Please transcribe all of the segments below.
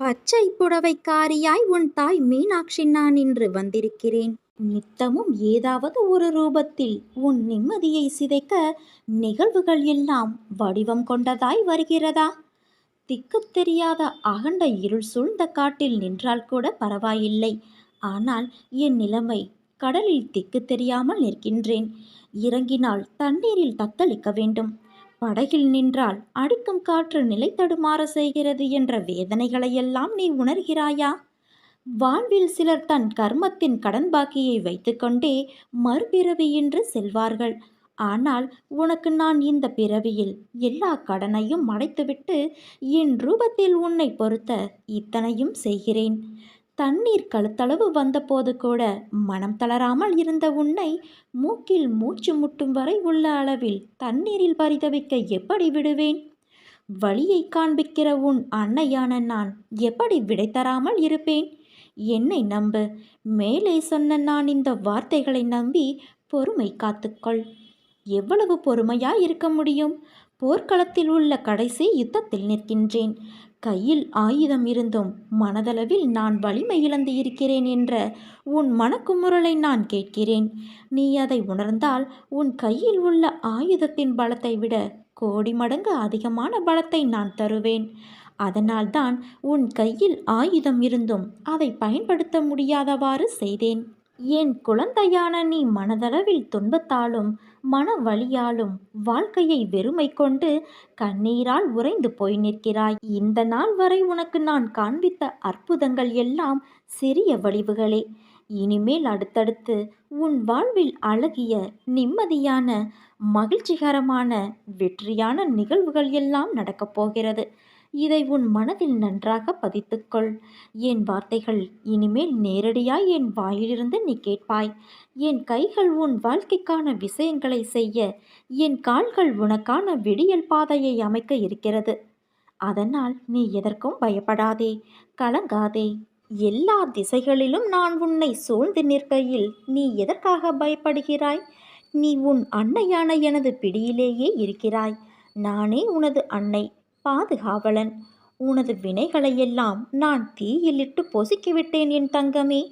பச்சை புடவைக்காரியாய் உன் தாய் மீனாட்சி நான் இன்று வந்திருக்கிறேன். நித்தமும் ஏதாவது ஒரு ரூபத்தில் உன் நிம்மதியை சிதைக்க நிகழ்வுகள் எல்லாம் வடிவம் கொண்டதாய் வருகிறதா? திக்குத் தெரியாத அகண்ட இருள் சூழ்ந்த காட்டில் நின்றால் கூட பரவாயில்லை. ஆனால் என் நிலைமை கடலில் திக்கு தெரியாமல் நிற்கின்றேன். இறங்கினால் தண்ணீரில் தத்தளிக்க வேண்டும். படகில் நின்றால் அடிக்கும் காற்று நிலை தடுமாற செய்கிறது என்ற வேதனைகளையெல்லாம் நீ உணர்கிறாயா? வாழ்வில் சிலர் தன் கர்மத்தின் கடன் பாக்கியை வைத்துக்கொண்டே மறுபிறவியின்றி செல்வார்கள். ஆனால் உனக்கு நான் இந்த பிறவியில் எல்லா கடனையும் அடைத்துவிட்டு என் ரூபத்தில் உன்னை பொறுத்த இத்தனையும் செய்கிறேன். தண்ணீர் கழுத்தளவு வந்தபோது கூட மனம் தளராமல் இருந்த உன்னை மூக்கில் மூச்சு முட்டும் வரை உள்ள அளவில் தண்ணீரில் பரிதவிக்க எப்படி விடுவேன்? வழியை காண்பிக்கிற உன் அன்னையான நான் எப்படி விடை தராமல் இருப்பேன்? என்னை நம்பு. மேலே சொன்ன நான் இந்த வார்த்தைகளை நம்பி பொறுமை காத்துக்கொள். எவ்வளவு பொறுமையா இருக்க முடியும்? போர்க்களத்தில் உள்ள கடைசி யுத்தத்தில் நிற்கின்றேன். கையில் ஆயுதம் இருந்தும் மனதளவில் நான் வலிமை இழந்து இருக்கிறேன் என்ற உன் மனக்குமுறலை நான் கேட்கிறேன். நீ அதை உணர்ந்தால் உன் கையில் உள்ள ஆயுதத்தின் பலத்தை விட கோடி மடங்கு அதிகமான பலத்தை நான் தருவேன். அதனால்தான் உன் கையில் ஆயுதம் இருந்தும் அதை பயன்படுத்த முடியாதவாறு செய்தேன். என் குழந்தையான நீ மனதளவில் துன்பத்தாலும் மன வழியாலும் வாழ்க்கையை வெறுமை கொண்டு கண்ணீரால் உறைந்து போய் நிற்கிறாய்? இந்த நாள் வரை உனக்கு நான் காண்பித்த அற்புதங்கள் எல்லாம் சிறிய வடிவுகளே. இனிமேல் அடுத்தடுத்து உன் வாழ்வில் அழகிய நிம்மதியான மகிழ்ச்சிகரமான வெற்றியான நிகழ்வுகள் எல்லாம் நடக்கப் போகிறது. இதை உன் மனதில் நன்றாக பதித்துக்கொள். என் வார்த்தைகள் இனிமேல் நேரடியாய் என் வாயிலிருந்து நீ கேட்பாய். என் கைகள் உன் வாழ்க்கைக்கான விஷயங்களை செய்ய. என் கால்கள் உனக்கான விடியல் பாதையை அமைக்க இருக்கிறது. அதனால் நீ எதற்கும் பயப்படாதே. கலங்காதே. எல்லா திசைகளிலும் நான் உன்னை சூழ்ந்து நிற்கையில் நீ எதற்காக பயப்படுகிறாய்? நீ உன் அன்னையான எனது பிடியிலேயே இருக்கிறாய். நானே உனது அன்னை. பாதுகாவலன். உனது வினைகளையெல்லாம் நான் தீயிலிட்டு பொசுக்கிவிட்டேன் என் தங்கமே.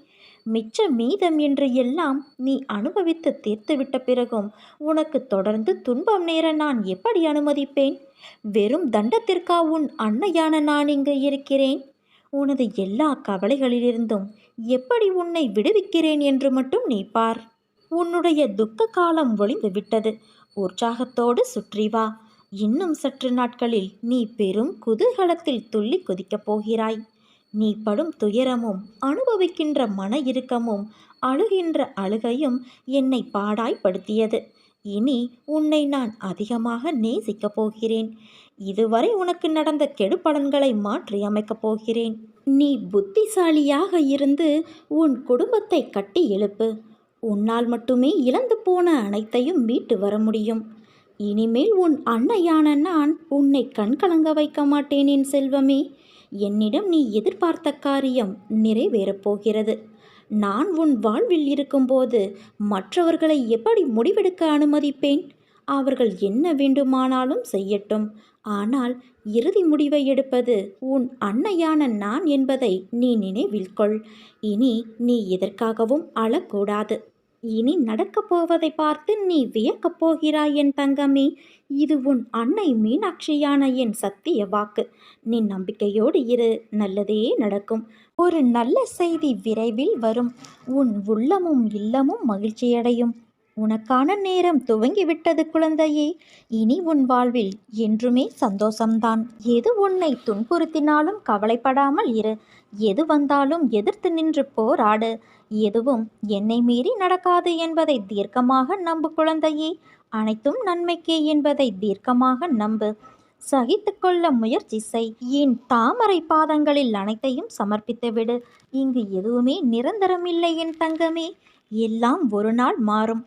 மிச்ச மீதம் என்று எல்லாம் நீ அனுபவித்து தீர்த்துவிட்ட பிறகும் உனக்கு தொடர்ந்து துன்பம் நேர நான் எப்படி அனுமதிப்பேன்? வெறும் தண்டத்திற்கா உன் அன்னையான நான் இங்கு இருக்கிறேன்? உனது எல்லா கவலைகளிலிருந்தும் எப்படி உன்னை விடுவிக்கிறேன் என்று மட்டும் நீ பார். உன்னுடைய துக்க காலம் ஒளிந்து விட்டது உற்சாகத்தோடு சுற்றி வா. இன்னும் சற்று நாட்களில் நீ பெரும் குதூகலத்தில் துள்ளி குதிக்கப் போகிறாய். நீ படும் துயரமும் அனுபவிக்கின்ற மன இறுக்கமும் அழுகின்ற அழுகையும் என்னை பாடாய்ப்படுத்தியது. இனி உன்னை நான் அதிகமாக நேசிக்கப் போகிறேன். இதுவரை உனக்கு நடந்த கெடுபலன்களை மாற்றி அமைக்கப் போகிறேன். நீ புத்திசாலியாக இருந்து உன் குடும்பத்தை கட்டி எழுப்பு. உன்னால் மட்டுமே இழந்து போன அனைத்தையும் மீட்டு வர முடியும். இனிமேல் உன் அன்னையான நான் உன்னை கண்கலங்க வைக்க மாட்டேன் என் செல்வமே. என்னிடம் நீ எதிர்பார்த்த காரியம் நிறைவேறப் போகிறது. நான் உன் வாழ்வில் இருக்கும்போது மற்றவர்களை எப்படி முடிவெடுக்க அனுமதிப்பேன்? அவர்கள் என்ன வேண்டுமானாலும் செய்யட்டும். ஆனால் இறுதி முடிவை எடுப்பது உன் அன்னையான நான் என்பதை நீ நினைவில் கொள். இனி நீ எதற்காகவும் அழக்கூடாது. இனி நடக்கப் போவதை பார்த்து நீ வியக்கப் போகிறாய் என் தங்கமே. இது உன் அன்னை மீனாட்சியான என் சத்திய வாக்கு. நீ நம்பிக்கையோடு இரு நல்லதே நடக்கும். ஒரு நல்ல செய்தி விரைவில் வரும். உன் உள்ளமும் இல்லமும் மகிழ்ச்சியடையும். உனக்கான நேரம் துவங்கிவிட்டது குழந்தையே. இனி உன் வாழ்வில் என்றுமே சந்தோஷம்தான். எது உன்னை துன்புறுத்தினாலும் கவலைப்படாமல் இரு. எது வந்தாலும் எதிர்த்து நின்று போராடு. எதுவும் என்னை மீறி நடக்காது என்பதை தீர்க்கமாக நம்பு குழந்தையே. அனைத்தும் நன்மைக்கே என்பதை தீர்க்கமாக நம்பு. சகித்து கொள்ள முயற்சி செய். என் தாமரை பாதங்களில் அனைத்தையும் சமர்ப்பித்து விடு. இங்கு எதுவுமே நிரந்தரமில்லை என் தங்கமே. எல்லாம் ஒரு நாள் மாறும்.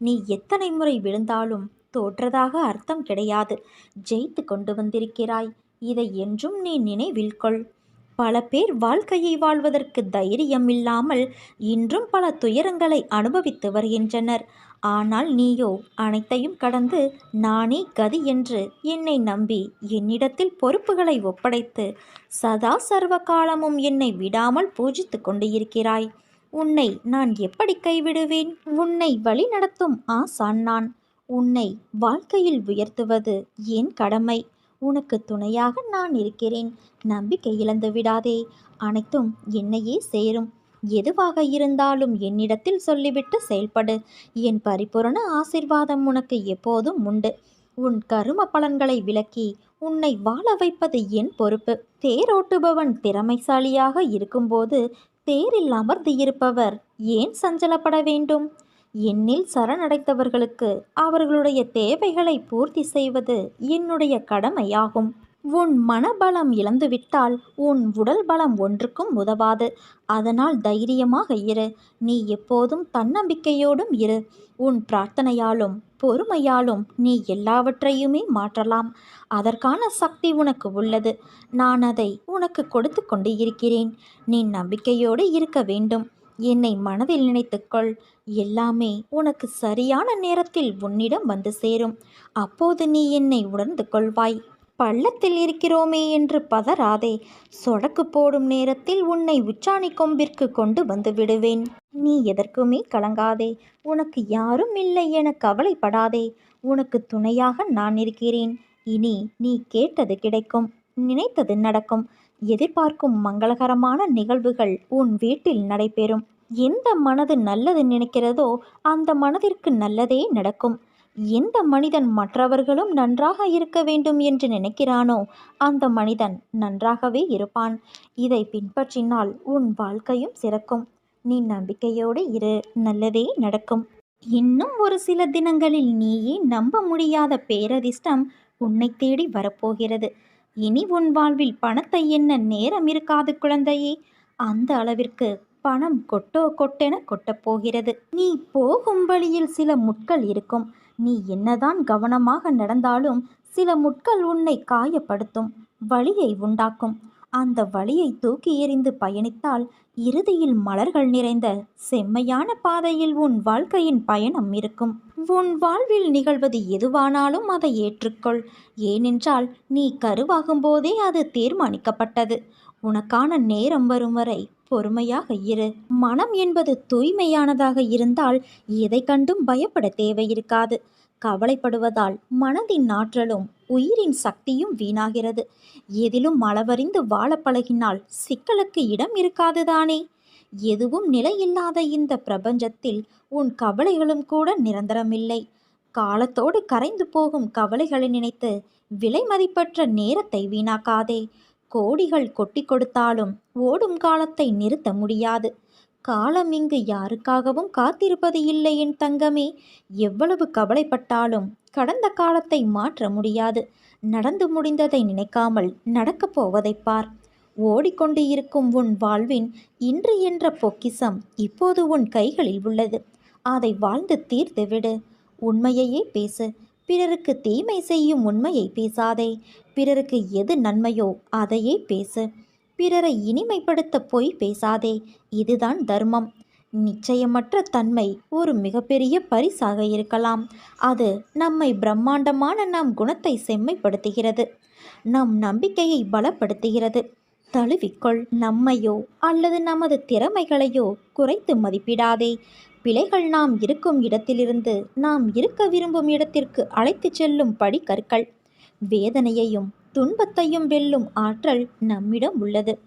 நீ எத்தனை முறை விழுந்தாலும் தோற்றதாக அர்த்தம் கிடையாது. ஜெயித்து கொண்டு வந்திருக்கிறாய். இதை என்றும் நீ நினைவில் கொள். பல பேர் வாழ்க்கையை வாழ்வதற்கு தைரியம் இல்லாமல் இன்றும் பல துயரங்களை அனுபவித்து வருகின்றனர். ஆனால் நீயோ அனைத்தையும் கடந்து நானே கதி என்று என்னை நம்பி என்னிடத்தில் பொறுப்புகளை ஒப்படைத்து சதா சர்வ காலமும் என்னை விடாமல் பூஜித்து கொண்டு இருக்கிறாய் உன்னை நான் எப்படி கைவிடுவேன்? உன்னை வழிநடத்தும் ஆசான் நான். உன்னை வாழ்க்கையில் உயர்த்துவது என் கடமை. உனக்கு துணையாக நான் இருக்கிறேன். நம்பிக்கை இழந்து விடாதே. அனைத்தும் என்னையே சேரும். எதுவாக இருந்தாலும் என்னிடத்தில் சொல்லிவிட்டு செயல்படு. என் பரிபூரண ஆசிர்வாதம் உனக்கு எப்போதும் உண்டு. உன் கரும பலன்களை விளக்கி உன்னை வாழ வைப்பது என் பொறுப்பு. தேரோட்டுபவன் திறமைசாலியாக இருக்கும்போது தேரில் அமர்ந்திருப்பவர் ஏன் சஞ்சலப்பட வேண்டும்? என்னில் சரணடைத்தவர்களுக்கு அவர்களுடைய தேவைகளை பூர்த்தி செய்வது என்னுடைய கடமையாகும். உன் மனபலம் இழந்துவிட்டால் உன் உடல் பலம் ஒன்றுக்கும் உதவாது. அதனால் தைரியமாக இரு. நீ எப்போதும் தன்னம்பிக்கையோடும் இரு. உன் பிரார்த்தனையாலும் பொறுமையாலும் நீ எல்லாவற்றையுமே மாற்றலாம். அதற்கான சக்தி உனக்கு உள்ளது. நான் அதை உனக்கு கொடுத்து கொண்டு இருக்கிறேன். நீ நம்பிக்கையோடு இருக்க வேண்டும். என்னை மனதில் நினைத்துக்கொள் எல்லாமே உனக்கு சரியான நேரத்தில் உன்னிடம் வந்து சேரும். அப்போது நீ என்னை உணர்ந்து கொள்வாய். பள்ளத்தில் இருக்கிறோமே என்று பதறாதே. சொடக்கு போடும் நேரத்தில் உன்னை உச்சாணி கொம்பிற்கு கொண்டு வந்து விடுவேன். நீ எதற்குமே கலங்காதே. உனக்கு யாரும் இல்லை என கவலைப்படாதே. உனக்கு துணையாக நான் இருக்கிறேன். இனி நீ கேட்டது கிடைக்கும். நினைத்தது நடக்கும். எதிர்பார்க்கும் மங்களகரமான நிகழ்வுகள் உன் வீட்டில் நடைபெறும். எந்த மனது நல்லது நினைக்கிறதோ அந்த மனதிற்கு நல்லதே நடக்கும். எந்த மனிதன் மற்றவர்களும் நன்றாக இருக்க வேண்டும் என்று நினைக்கிறானோ அந்த மனிதன் நன்றாகவே இருப்பான். இதை பின்பற்றினால் உன் வாழ்க்கையும் சிறக்கும். நீ நம்பிக்கையோடு இரு நல்லதே நடக்கும். இன்னும் ஒரு சில தினங்களில் நீயே நம்ப முடியாத பேரதிர்ஷ்டம் உன்னை தேடி வரப்போகிறது. இனி உன் வாழ்வில் பணத்தை என்ன நேரம் இருக்காது குழந்தையே. அந்த அளவிற்கு பணம் கொட்டோ கொட்டென கொட்டப்போகிறது நீ போகும் வழியில் சில முட்கள் இருக்கும். நீ என்னதான் கவனமாக நடந்தாலும் சில முட்கள் உன்னை காயப்படுத்தும் வழியை உண்டாக்கும். அந்த வழியை தூக்கி எறிந்து பயணித்தால் இறுதியில் மலர்கள் நிறைந்த செம்மையான பாதையில் உன் வாழ்க்கையின் பயணம் இருக்கும். உன் வாழ்வில் நிகழ்வது எதுவானாலும் அதை ஏற்றுக்கொள். ஏனென்றால் நீ கருவாகும் போதே அது தீர்மானிக்கப்பட்டது. உனக்கான நேரம் வரும் வரை பொறுமையாக இரு. மனம் என்பது தூய்மையானதாக இருந்தால் எதை கண்டும் பயப்பட தேவையிருக்காது. கவலைப்படுவதால் மனதின் ஆற்றலும் உயிரின் சக்தியும் வீணாகிறது. எதிலும் அளவறிந்து வாழ பழகினால் சிக்கலுக்கு இடம் இருக்காதுதானே? எதுவும் நிலையில்லாத இந்த பிரபஞ்சத்தில் உன் கவலைகளும் கூட நிரந்தரமில்லை. காலத்தோடு கரைந்து போகும் கவலைகளை நினைத்து விலை மதிப்பற்ற நேரத்தை வீணாக்காதே. கோடிகள் கொட்டி கொடுத்தாலும் ஓடும் காலத்தை நிறுத்த முடியாது. காலம் இங்கு யாருக்காகவும் காத்திருப்பது இல்லை என் தங்கமே. எவ்வளவு கவலைப்பட்டாலும் கடந்த காலத்தை மாற்ற முடியாது. நடந்து முடிந்ததை நினைக்காமல் நடக்கப் போவதை பார். ஓடிக்கொண்டு இருக்கும் உன் வாழ்வின் இன்று என்ற பொக்கிசம் இப்போது உன் கைகளில் உள்ளது. அதை வாழ்ந்து தீர்த்து விடு உண்மையையே பேசு. பிறருக்கு தீமை செய்யும் உண்மையை பேசாதே. பிறருக்கு எது நன்மையோ அதையே பேசு. பிறரை இனிமைப்படுத்த போய் பேசாதே. இதுதான் தர்மம். நிச்சயமற்ற தன்மை ஒரு மிகப்பெரிய பரிசாக இருக்கலாம். அது நம்மை பிரம்மாண்டமான நம் குணத்தை செம்மைப்படுத்துகிறது. நம் நம்பிக்கையை பலப்படுத்துகிறது. தழுவிக்கொள். நம்மையோ அல்லது நமது திறமைகளையோ குறைத்து மதிப்பிடாதே. பிழைகள் நாம் இருக்கும் இடத்திலிருந்து நாம் இருக்க விரும்பும் இடத்திற்கு அழைத்துச் செல்லும் படிக்கற்கள். வேதனையையும் துன்பத்தையும் வெல்லும் ஆற்றல் நம்மிடம் உள்ளது.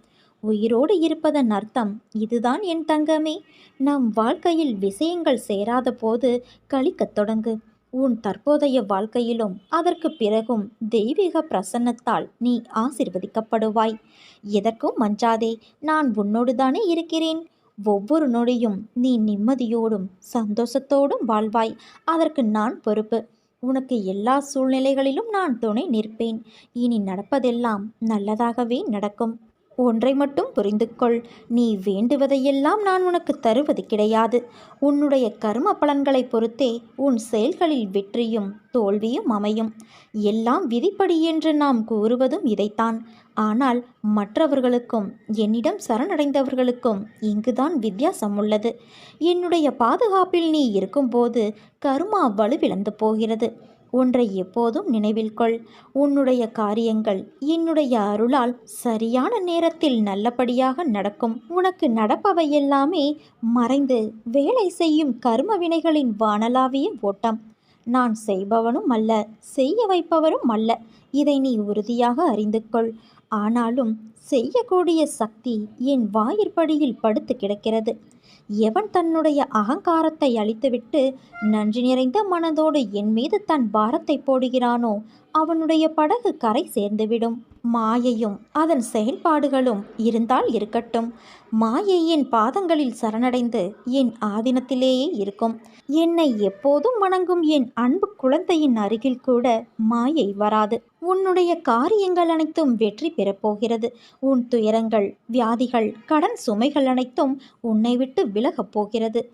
உயிரோடு இருப்பதன் அர்த்தம் இதுதான் என் தங்கமே. நம் வாழ்க்கையில் விஷயங்கள் சேராத போது கழிக்கத் தொடங்கு. உன் தற்போதைய வாழ்க்கையிலும் அதற்கு பிறகும் தெய்வீக பிரசன்னத்தால் நீ ஆசிர்வதிக்கப்படுவாய். எதற்கும் மஞ்சாதே நான் உன்னோடு தானே இருக்கிறேன். ஒவ்வொரு நொடியும் நீ நிம்மதியோடும் சந்தோஷத்தோடும் வாழ்வாய். அதற்கு நான் பொறுப்பு. உனக்கு எல்லா சூழ்நிலைகளிலும் நான் துணை நிற்பேன். இனி நடப்பதெல்லாம் நல்லதாகவே நடக்கும். ஒன்றை மட்டும் புரிந்து கொள் நீ வேண்டுவதையெல்லாம் நான் உனக்கு தருவது கிடையாது. உன்னுடைய கர்ம பலன்களை பொறுத்தே உன் செயல்களில் வெற்றியும் தோல்வியும் அமையும். எல்லாம் விதிப்படி என்று நாம் கூறுவதும் இதைத்தான். ஆனால் மற்றவர்களுக்கும் என்னிடம் சரணடைந்தவர்களுக்கும் இங்குதான் வித்தியாசம் உள்ளது. என்னுடைய பாதுகாப்பில் நீ இருக்கும்போது கருமா வலுவிழந்து போகிறது. ஒன்றை எப்போதும் நினைவில் கொள். உன்னுடைய காரியங்கள் என்னுடைய அருளால் சரியான நேரத்தில் நல்லபடியாக நடக்கும். உனக்கு நடப்பவை எல்லாமே மறைந்து வேலை செய்யும் கர்ம வினைகளின் வானலாவிய ஓட்டம். நான் செய்பவனும் அல்ல செய்ய வைப்பவரும் அல்ல. இதை நீ உறுதியாக அறிந்து கொள். ஆனாலும் செய்யக்கூடிய சக்தி என் வாயிற்படியில் படுத்து கிடக்கிறது. எவன் தன்னுடைய அகங்காரத்தை அழித்துவிட்டு நன்றி நிறைந்த மனதோடு என் மீது தன் பாரத்தை போடுகிறானோ அவனுடைய படகு கரை சேர்ந்துவிடும். மாயையும் அதன் செயல்பாடுகளும் இருந்தால் இருக்கட்டும். மாயை என் பாதங்களில் சரணடைந்து என் ஆதீனத்திலேயே இருக்கும். என்னை எப்போதும் வணங்கும் என் அன்பு குழந்தையின் அருகில் கூட மாயை வராது. உன்னுடைய காரியங்கள் அனைத்தும் வெற்றி பெறப்போகிறது உன் துயரங்கள் வியாதிகள் கடன் சுமைகள் அனைத்தும் உன்னை விட்டு விலகப் போகிறது.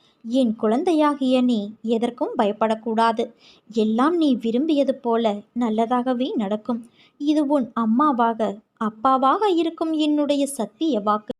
என் குழந்தையாகிய நீ எதற்கும் பயப்படக்கூடாது. எல்லாம் நீ விரும்பியது போல நல்லதாகவே நடக்கும். இது உன் அம்மாவாக அப்பாவாக இருக்கும் என்னுடைய சத்திய வாக்கு.